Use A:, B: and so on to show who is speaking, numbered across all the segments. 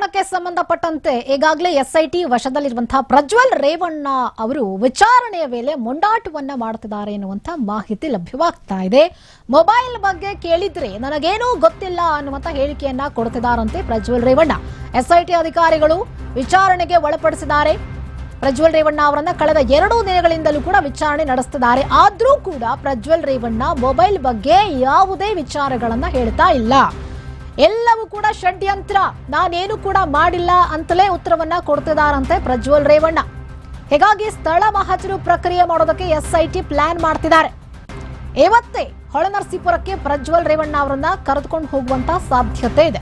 A: ಪ್ರಕರಣಕ್ಕೆ ಸಂಬಂಧಪಟ್ಟಂತೆ ಈಗಾಗಲೇ ಎಸ್ಐಟಿ ವಶದಲ್ಲಿರುವಂತಹ ಪ್ರಜ್ವಲ್ ರೇವಣ್ಣ ಅವರು ವಿಚಾರಣೆಯ ವೇಳೆ ಮೊಂಡಾಟವನ್ನ ಮಾಡುತ್ತಿದ್ದಾರೆ ಎನ್ನುವಂತ ಮಾಹಿತಿ ಲಭ್ಯವಾಗ್ತಾ ಇದೆ. ಮೊಬೈಲ್ ಬಗ್ಗೆ ಕೇಳಿದ್ರೆ ನನಗೇನೂ ಗೊತ್ತಿಲ್ಲ ಅನ್ನುವಂತ ಹೇಳಿಕೆಯನ್ನ ಕೊಡ್ತಿದ್ದಾರಂತೆ ಪ್ರಜ್ವಲ್ ರೇವಣ್ಣ. ಎಸ್ಐಟಿ ಅಧಿಕಾರಿಗಳು ವಿಚಾರಣೆಗೆ ಒಳಪಡಿಸಿದ್ದಾರೆ. ಪ್ರಜ್ವಲ್ ರೇವಣ್ಣ ಅವರನ್ನ ಕಳೆದ ಎರಡು ದಿನಗಳಿಂದಲೂ ಕೂಡ ವಿಚಾರಣೆ ನಡೆಸ್ತಿದ್ದಾರೆ. ಆದ್ರೂ ಕೂಡ ಪ್ರಜ್ವಲ್ ರೇವಣ್ಣ ಮೊಬೈಲ್ ಬಗ್ಗೆ ಯಾವುದೇ ವಿಚಾರಗಳನ್ನ ಹೇಳ್ತಾ ಇಲ್ಲ. ಎಲ್ಲವೂ ಕೂಡ ಷಡ್ಯಂತ್ರ. ನಾನೇನು ಕೂಡ ಮಾಡಿಲ್ಲ ಅಂತಲೇ ಉತ್ತರವನ್ನ ಕೊಡ್ತಿದಾರಂತೆ ಪ್ರಜ್ವಲ್ ರೇವಣ್ಣ. ಹೀಗಾಗಿ ಸ್ಥಳ ಮಹಜರು ಪ್ರಕ್ರಿಯೆ ಮಾಡೋದಕ್ಕೆ ಎಸ್ಐಟಿ ಪ್ಲಾನ್ ಮಾಡ್ತಿದ್ದಾರೆ. ಇವತ್ತೇ ಹೊಳೆನರಸೀಪುರಕ್ಕೆ ಪ್ರಜ್ವಲ್ ರೇವಣ್ಣ ಅವರನ್ನ ಕರೆದುಕೊಂಡು ಹೋಗುವಂತ ಸಾಧ್ಯತೆ ಇದೆ.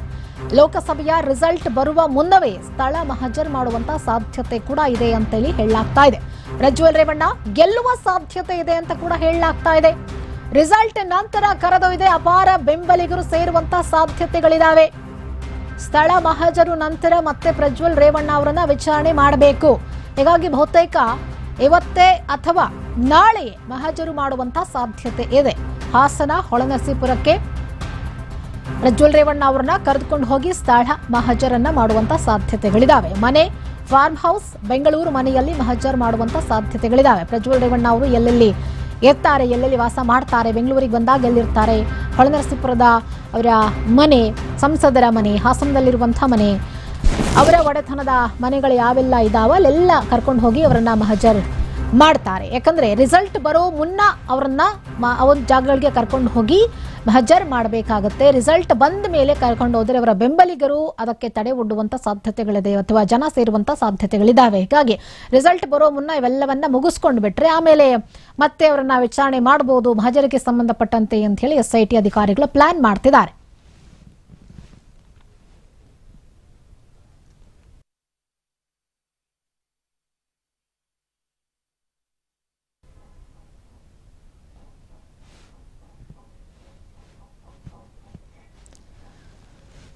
A: ಲೋಕಸಭೆಯ ರಿಸಲ್ಟ್ ಬರುವ ಮುನ್ನವೇ ಸ್ಥಳ ಮಹಜರ್ ಮಾಡುವಂತ ಸಾಧ್ಯತೆ ಕೂಡ ಇದೆ ಅಂತೇಳಿ ಹೇಳಲಾಗ್ತಾ ಇದೆ. ಪ್ರಜ್ವಲ್ ರೇವಣ್ಣ, ಗೆಲ್ಲುವ ಸಾಧ್ಯತೆ ಇದೆ ಅಂತ ಕೂಡ ಹೇಳಲಾಗ್ತಾ ಇದೆ. ರಿಸಲ್ಟ್ ನಂತರ ಕರೆದೊಯ್ದೆ ಅಪಾರ ಬೆಂಬಲಿಗರು ಸೇರುವಂತ ಸಾಧ್ಯತೆಗಳಿದಾವೆ. ಸ್ಥಳ ಮಹಜರು ನಂತರ ಮತ್ತೆ ಪ್ರಜ್ವಲ್ ರೇವಣ್ಣ ಅವರನ್ನ ವಿಚಾರಣೆ ಮಾಡಬೇಕು. ಹೀಗಾಗಿ ಬಹುತೇಕ ಇವತ್ತೇ ಅಥವಾ ನಾಳೆಯೇ ಮಹಜರು ಮಾಡುವಂತ ಸಾಧ್ಯತೆ ಇದೆ. ಹಾಸನ, ಹೊಳನರಸೀಪುರಕ್ಕೆ ಪ್ರಜ್ವಲ್ ರೇವಣ್ಣ ಅವರನ್ನ ಕರೆದುಕೊಂಡು ಹೋಗಿ ಸ್ಥಳ ಮಹಜರನ್ನ ಮಾಡುವಂತ ಸಾಧ್ಯತೆಗಳಿದಾವೆ. ಮನೆ ಫಾರ್ಮ್ ಹೌಸ್ ಬೆಂಗಳೂರು ಮನೆಯಲ್ಲಿ ಮಹಜರ್ ಮಾಡುವಂತ ಸಾಧ್ಯತೆಗಳಿದಾವೆ. ಪ್ರಜ್ವಲ್ ರೇವಣ್ಣ ಅವರು ಎಲ್ಲೆಲ್ಲಿ ಇರ್ತಾರೆ ಎಲ್ಲೆಲ್ಲಿ ವಾಸ ಮಾಡ್ತಾರೆ, ಬೆಂಗಳೂರಿಗೆ ಬಂದಾಗ ಎಲ್ಲಿರ್ತಾರೆ? ಹೊಳನರಸೀಪುರದ ಅವರ ಮನೆ, ಸಂಸದರ ಮನೆ, ಹಾಸನದಲ್ಲಿರುವಂಥ ಮನೆ, ಅವರ ಒಡೆತನದ ಮನೆಗಳು ಯಾವೆಲ್ಲ ಇದಾವ ಅಲ್ಲೆಲ್ಲ ಕರ್ಕೊಂಡು ಹೋಗಿ ಅವರನ್ನು ಮಹಜರ್ ಮಾಡ್ತಾರೆ. ಯಾಕಂದ್ರೆ ರಿಸಲ್ಟ್ ಬರೋ ಮುನ್ನ ಅವರನ್ನ ಒಂದು ಜಾಗಗಳಿಗೆ ಕರ್ಕೊಂಡು ಹೋಗಿ ಹಜರ್ ಮಾಡಬೇಕಾಗುತ್ತೆ. ರಿಸಲ್ಟ್ ಬಂದ ಮೇಲೆ ಕರ್ಕೊಂಡು ಹೋದರೆ ಅವರ ಬೆಂಬಲಿಗರು ಅದಕ್ಕೆ ತಡೆ ಒಡ್ಡುವಂತ ಸಾಧ್ಯತೆಗಳಿದೆ ಅಥವಾ ಜನ ಸೇರುವಂತ ಸಾಧ್ಯತೆಗಳಿದಾವೆ. ಹೀಗಾಗಿ ರಿಸಲ್ಟ್ ಬರೋ ಮುನ್ನ ಇವೆಲ್ಲವನ್ನ ಮುಗಿಸ್ಕೊಂಡು ಬಿಟ್ರೆ ಆಮೇಲೆ ಮತ್ತೆ ಅವರನ್ನ ವಿಚಾರಣೆ ಮಾಡಬಹುದು ಹಜರಿಗೆ ಸಂಬಂಧಪಟ್ಟಂತೆ ಅಂತ ಹೇಳಿ ಎಸ್ ಐ ಟಿ ಅಧಿಕಾರಿಗಳು ಪ್ಲಾನ್ ಮಾಡ್ತಿದ್ದಾರೆ.